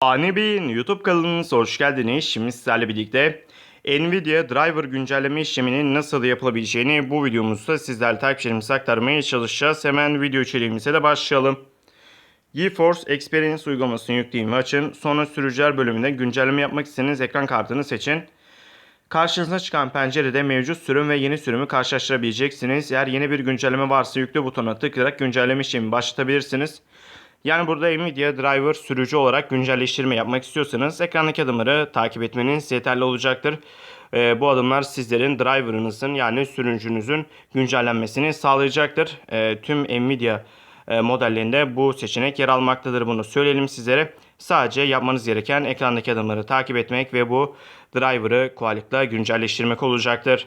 Ani Bey'in YouTube kanalınıza hoş geldiniz. Şimdi sizlerle birlikte Nvidia Driver güncelleme işleminin nasıl yapılabileceğini bu videomuzda sizlerle takipçilerimize aktarmaya çalışacağız. Hemen video içeriğimize de başlayalım. GeForce Experience uygulamasını yükleyin ve açın. Sonra sürücüler bölümünde güncelleme yapmak istediğiniz ekran kartını seçin. Karşınıza çıkan pencerede mevcut sürüm ve yeni sürümü karşılaştırabileceksiniz. Eğer yeni bir güncelleme varsa yükle butonuna tıklayarak güncelleme işlemi başlatabilirsiniz. Yani burada Nvidia Driver sürücü olarak güncelleştirme yapmak istiyorsanız ekrandaki adımları takip etmeniz yeterli olacaktır. Ee, bu adımlar sizlerin driver'ınızın yani sürücünüzün güncellenmesini sağlayacaktır. Ee, tüm Nvidia e, modellerinde bu seçenek yer almaktadır. Bunu söyleyelim sizlere. Sadece yapmanız gereken ekrandaki adımları takip etmek ve bu driver'ı kolaylıkla güncelleştirmek olacaktır.